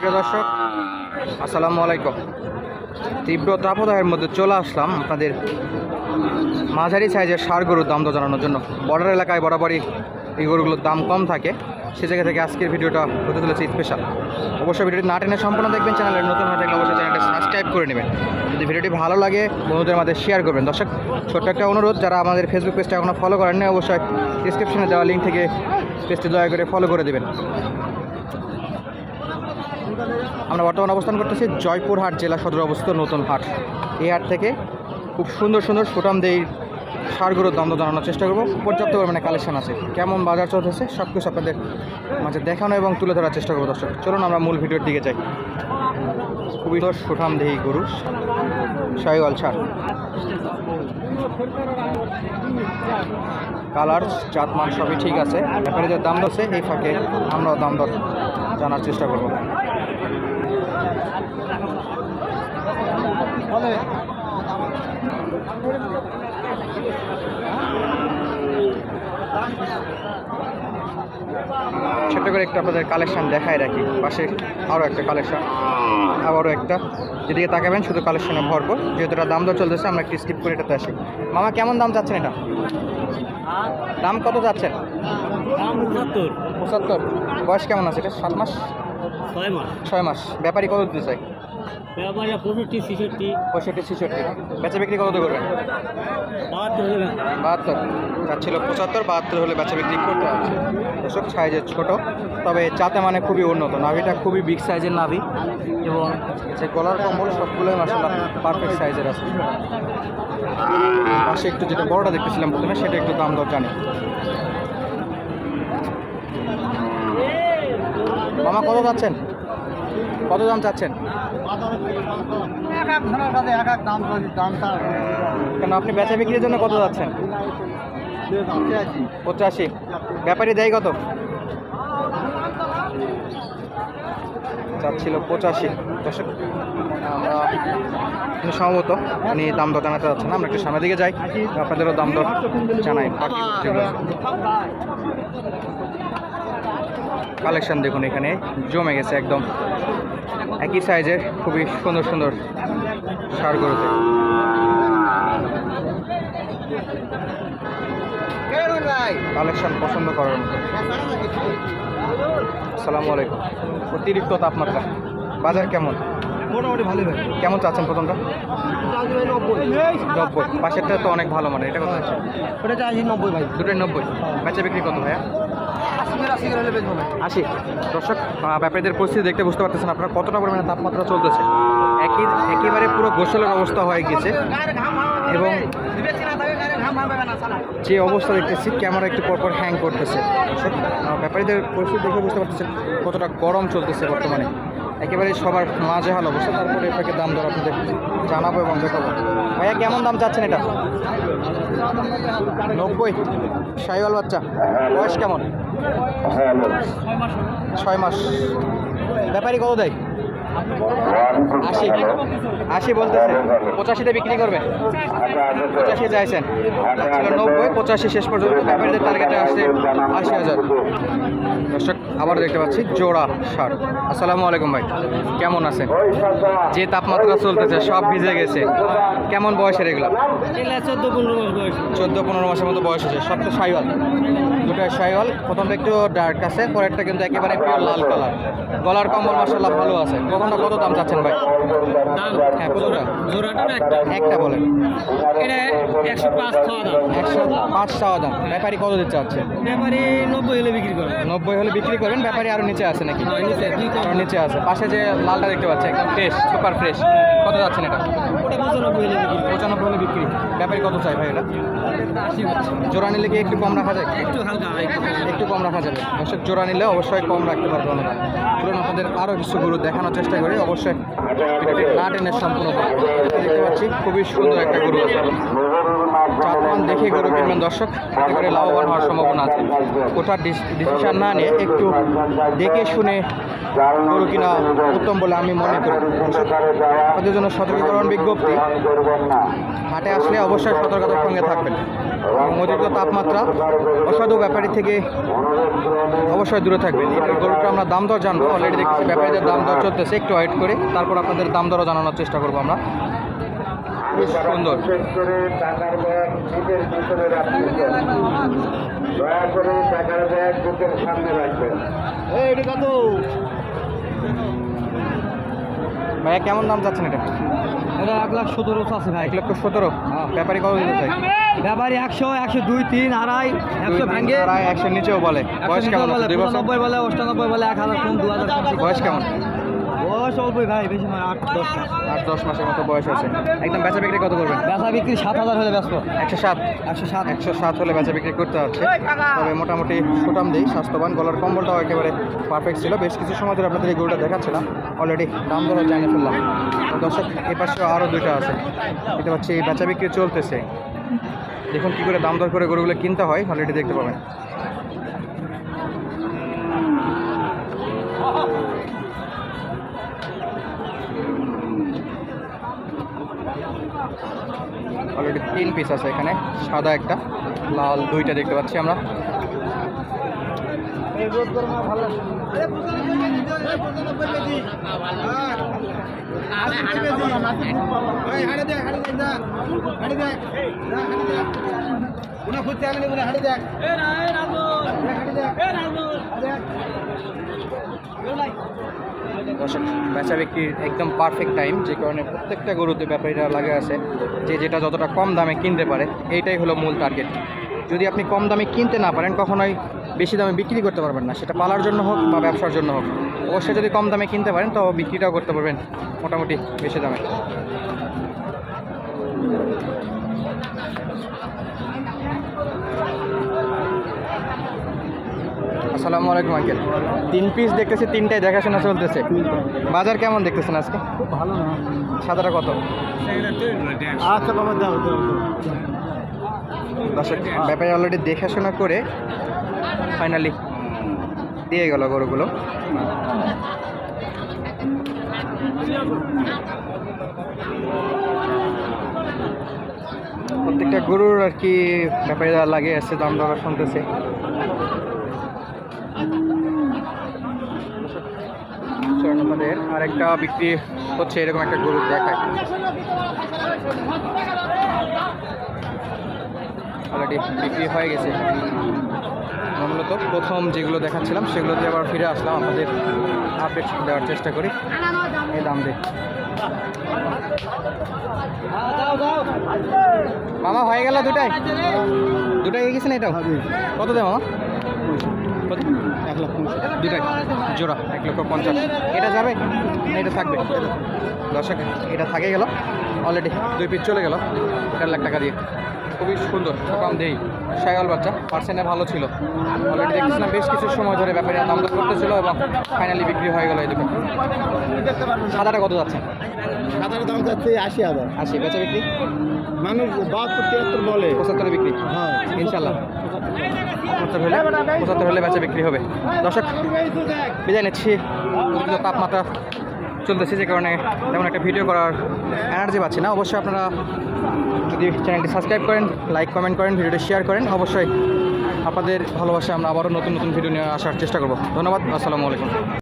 দর্শক, আসসালামু আলাইকুম। তীব্র তাপদাহের মধ্যে চলে আসলাম আপনাদের মাঝারি সাইজের সার গরুর দাম জানানোর জন্য। বর্ডার এলাকায় বরাবরই এই গরুগুলোর দাম কম থাকে। সে জায়গা থেকে আজকের ভিডিওটা হতে চলেছে স্পেশাল অবশ্যই ভিডিওটি না টেনে সম্পূর্ণ দেখবেন চ্যানেলের নতুন হয়ে থাকলে অবশ্যই চ্যানেলটি সাবস্ক্রাইব করে নেবেন। যদি ভিডিওটি ভালো লাগে, বন্ধুদের মধ্যে শেয়ার করবেন। দর্শক, ছোট্ট একটা অনুরোধ, যারা আমাদের ফেসবুক পেজটা এখনও ফলো করেননি, অবশ্যই ডিসক্রিপশনে দেওয়া লিঙ্ক থেকে পেজটি দয়া করে ফলো করে দেবেন। আমরা বর্তমানে অবস্থান করতেছি জয়পুরহাট জেলা সদর অবস্থিত নতুন হাট। এই হাট থেকে খুব সুন্দর সুন্দর সুটাম দেই সারগুলোর দাম জানানোর চেষ্টা করব। পর্যাপ্ত পরিমাণে কালেকশন আছে। কেমন বাজার চলতেছে সব কিছু আপনাদের মাঝে দেখানো এবং তুলে ধরার চেষ্টা করব দর্শক। চলুন আমরা মূল ভিডিওর দিকে যাই। খুবই সুন্দর সুঠাম দেহি গরু সাইওয়াল ছাড় কালার, জাতমান সবই ঠিক আছে। ব্যাপারে যে দাম দরছে এই ফাঁকে আমরাও দাম দর জানার চেষ্টা করব। ছোট্ট করে একটু আপনাদের কালেকশন দেখায় রাখি। পাশে আরও একটা কালেকশন আবারও একটা। যেদিকে তাকাবেন শুধু কালেকশনে ভরপুর। যেহেতু এটা দাম দর চলতেছে আমরা একটু স্কিপ করে এটাতে আসি। মামা কেমন দাম চাচ্ছেন এটা? দাম কত যাচ্ছেন পঁচাত্তর। পঁচাত্তর। বয়স কেমন আছে এটা? সাত মাস? ছয় মাস। ছয় মাস। ব্যাপারী কত দিতে চাই? ব্যাপারে পঁয়ষট্টি ছেষট্টি। পঁয়ষট্টি ছেষট্টি। বেচা বিক্রি কত করবেন বাহাত্তর হলে বাহাত্তর। ছিল পঁচাত্তর বাহাত্তর হলে বেচা বিক্রি করতে আছে দর্শক সাইজের ছোট তবে চাতে মানে খুবই উন্নত। নাভিটা খুবই বিগ সাইজের নাভি এবং যে গলার কম্বল সবগুলোই মাসাল্লাহ পারফেক্ট সাইজের আছে। পাশে একটু যেটা বড়টা দেখতেছিলাম প্রথমে সেটা একটু দাম দর জানি। মামা কত যাচ্ছেন কত দাম চাচ্ছেন? এক এক ধরনের সাথে এক এক দাম দামটা কেন আপনি বেচা বিক্রির জন্য কত যাচ্ছেন? পঁচাশি। ব্যাপারী দেয় কত? চাচ্ছিল পঁচাশি। দর্শক আমরা সম্ভবত উনি দাম দর জানাতে যাচ্ছেন না আমরা একটু সামনের দিকে যাই। আপনাদেরও দাম দর জানাই। বাকি কালেকশন দেখুন এখানে জমে গেছে একদম। একই সাইজের খুবই সুন্দর সুন্দর সার গরুতে। কালেকশন পছন্দ করার মতো। আসসালামু আলাইকুম। অতিরিক্ত তাপমাত্রা। বাজার কেমন? মোটামুটি ভালোই ভাই। কেমন চাচ্ছেন প্রথমটা? নব্বই। পাশেরটা তো অনেক ভালো মানে এটা কত আছে ওটা চাইছি নব্বই ভাই। দুটোই নব্বই। বেচা বিক্রি কত ভাইয়া? আশি দর্শক ব্যাপারীদের পরিস্থিতি দেখতে বুঝতে পারতেছেন আপনারা কতটা পরিমাণে তাপমাত্রা চলতেছে। একই, একেবারে পুরো গোসলের অবস্থা হয়ে গেছে। এবং যে অবস্থা দেখতেছি, ক্যামেরা একটু পরপর হ্যাং করতেছে। ব্যাপারীদের পরিস্থিতি দেখে বুঝতে পারতেছেন কতটা গরম চলতেছে বর্তমানে। একেবারে সবার মাঝেহাল অবস্থা। তারপরে এটাকে দাম দর আপনাদের জানাব এবং দেখাবো। ভাইয়া, কেমন দাম চাচ্ছেন এটা? নব্বই। সাইওয়াল বাচ্চা, বয়স কেমন? ছয় মাস। ব্যাপারী কত দেয়? আশি। আশি বলতেছে। পঁচাশিতে বিক্রি করবে? পঁচাশি চাইছেন। নব্বই, পঁচাশি শেষ পর্যন্ত ব্যাপারীদের টার্গেটে আসছে আশি হাজার। দর্শক আবার দেখতে পাচ্ছি জোড়া সার আসসালামু আলাইকুম ভাই কেমন আছেন? যে তাপমাত্রা চলতেছে সব ভিজে গেছে। কেমন বয়সের এগুলো? চোদ্দ পনেরো মাস বয়স। চোদ্দ পনেরো মাসের মতো বয়স হয়েছে সব তো সাইওয়াল দুটো সাইওয়াল প্রথমটা একটু ডার্ক আছে পরেরটা কিন্তু একেবারে পিওর লাল কালার গলার কম্বল মশলা ভালো আছে। কখনটা কত দাম চাচ্ছেন ভাই? হ্যাঁ কতটা একটা। বলেন। এটা একশো পাঁচ খাওয়া দাম। একশো পাঁচ দাম। ব্যাপারী কত দিতে চাচ্ছে? ব্যাপারে নব্বই হলে বিক্রি করে। নব্বই হলে বিক্রি করবেন? ব্যাপারী আরও নিচে আছে নাকি? হ্যাঁ, নিচে, আরও নিচে আছে। পাশে যে লালটা দেখতে পাচ্ছি একদম ফ্রেশ সুপার ফ্রেশ কত যাচ্ছেন এটা? পঁচানব্বই হলে বিক্রি। ব্যাপারী কত চাই ভাই এটা? জোড়া নিলে কি একটু কম রাখা যায়? একটু হালকা একটু কম রাখা যাবে। দর্শক জোড়া নিলে অবশ্যই কম রাখতে পারব আমরা। চলুন আপনাদের আরও কিছু গরু দেখানোর চেষ্টা করি। অবশ্যই না টেনে সম্পূর্ণ দেখতে পাচ্ছি খুবই সুন্দর একটা গরু আছে। জাতমান দেখে গরু কিনবেন দর্শক এতে করে লাভবান হওয়ার সম্ভাবনা আছে। কোথার ডিসিশন না নিয়ে একটু দেখে শুনে গরু কিনা উত্তম বলে আমি মনে করি। আপনাদের জন্য সতর্কীকরণ বিজ্ঞপ্তি। হাটে আসলে অবশ্যই সতর্কতার সঙ্গে থাকবেন। এবং অতিরিক্ত তাপমাত্রা অসাধু ব্যাপারী থেকে অবশ্যই দূরে থাকবেন। এবার গরুটা আমরা দাম দর জানব। অলরেডি দেখছি ব্যাপারীদের দাম দর চলতেছে। একটু ওয়েট করে, তারপর আপনাদের দাম দরও জানানোর চেষ্টা করব আমরা। খুব সুন্দর। চেক করে টাকার ব্যাগ বুকের ভিতরে রাখবেন দয়া করে টাকার ব্যাগ বুকের সামনে রাখবেন ভাইয়া কেমন দাম চাচ্ছেন এটা? এটা এক লাখ সতেরো আছে ভাই। এক লক্ষ সতেরো? ব্যাপারী কত দিতে চাই। ব্যাপারী একশো একশো দুই তিন আড়াই একশো ভাঙ্গে। প্রায় একশো নিচেও বলে। বয়স কেমন বছর? নব্বই বলে অষ্টানব্বই বলে এক হাজার কম দু হাজার বয়স কেমন? বয়স অল্পই ভাই বেশি নয় আট দশ মাস। আট দশ মাসের মতো বয়স আছে একদম বেচা বিক্রি কত করবেন? বেচা বিক্রি সাত হাজার হলে ব্যস্ত একশো সাত। একশো সাত। একশো সাত হলে বেচা বিক্রি করতে হচ্ছে তবে মোটামুটি সুটাম দিই স্বাস্থ্যবান। গলার কম্বলটাও একেবারে পারফেক্ট ছিল। বেশ কিছু সময় ধরে আপনাদের এই গরুটা দেখাচ্ছিলাম। অলরেডি দাম জানিয়ে ফেললাম। দর্শক আরও দুইটা আছে। দেখতে পাচ্ছি এই বেচা বিক্রি চলতেছে। দেখুন কী করে দাম দর করে গরুগুলো কিনতে হয়। অলরেডি দেখতে পাবেন। অলরেডি তিন পিস আছে এখানে সাদা একটা লাল দুইটা দেখতে পাচ্ছি আমরা দর্শক বেচা বিক্রির একদম পারফেক্ট টাইম যে কারণে প্রত্যেকটা গরুতে ব্যাপারীরা লাগে আছে যে যেটা যতটা কম দামে কিনতে পারে এইটাই হলো মূল টার্গেট যদি আপনি কম দামে কিনতে না পারেন কখনোই বেশি দামে বিক্রি করতে পারবেন না। সেটা পালার জন্য হোক বা ব্যবসার জন্য হোক। অবশ্যই যদি কম দামে কিনতে পারেন তো বিক্রিটাও করতে পারবেন মোটামুটি বেশি দামে। আসসালামু আলাইকুম আঙ্কেল। তিন পিস দেখতেছি তিনটাই দেখাশোনা চলতেছে। বাজার কেমন দেখতেছেন আজকে? ভালো না। সাদাটা কত? আচ্ছা বাবা দাও দাও দর্শক ব্যাপারে অলরেডি দেখাশোনা করে ফাইনালি দিয়ে গেল গরুগুলো। প্রত্যেকটা গরুর আর কি ব্যাপারে লাগে আছে দাম দর শুনতেছে। আমাদের আরেকটা বিক্রি হচ্ছে এরকম একটা গরু দেখায়। অলরেডি বিক্রি হয়ে গেছে। মূলত প্রথম যেগুলো দেখাচ্ছিলাম সেগুলো দিয়ে আবার ফিরে আসলাম। আপনাদের আপডেট দেওয়ার চেষ্টা করি। এই দাম দিয়ে। মামা, হয়ে গেল দুটাই? দুটাই গেছে না এটা কত দেয় মামা? এক লক্ষ দুটাই। জোড়া, এক লক্ষ পঞ্চাশ। এটা যাবে? এটা থাকবে। দর্শক, এটা থাকে গেল। অলরেডি দুই পিস চলে গেল। এক লাখ টাকা দিয়ে। খুবই সুন্দর কম দেই। সাইকেল বাচ্চা পার্সেন্টে ভালো ছিল। অলরেডি দেখছিলাম বেশ কিছু সময় ধরে ব্যাপারে দাম দর করতেছিল এবং ফাইনালি বিক্রি হয়ে গেল এই দুটো সাদাটা কত যাচ্ছে? সাধারণ দাম যাচ্ছে আশি হাজার। আশি বেচা বিক্রি? মানুষ বাহাত্তর তিয়াত্তর বলে। পঁচাত্তরে বিক্রি? হ্যাঁ। ইনশাল্লাহ পঁচাত্তর হলে পঁচাত্তর হলে বেচা বিক্রি হবে। দর্শক বিদায় নিচ্ছি। তাপমাত্রা চলতেছে যে কারণে তেমন একটা ভিডিও করার এনার্জি পাচ্ছি না। অবশ্যই আপনারা যদি চ্যানেলটি সাবস্ক্রাইব করেন লাইক কমেন্ট করেন ভিডিওটি শেয়ার করেন, অবশ্যই আপনাদের ভালোবাসা আমরা আবারও নতুন নতুন ভিডিও নিয়ে আসার চেষ্টা করব। ধন্যবাদ, আসসালামু আলাইকুম।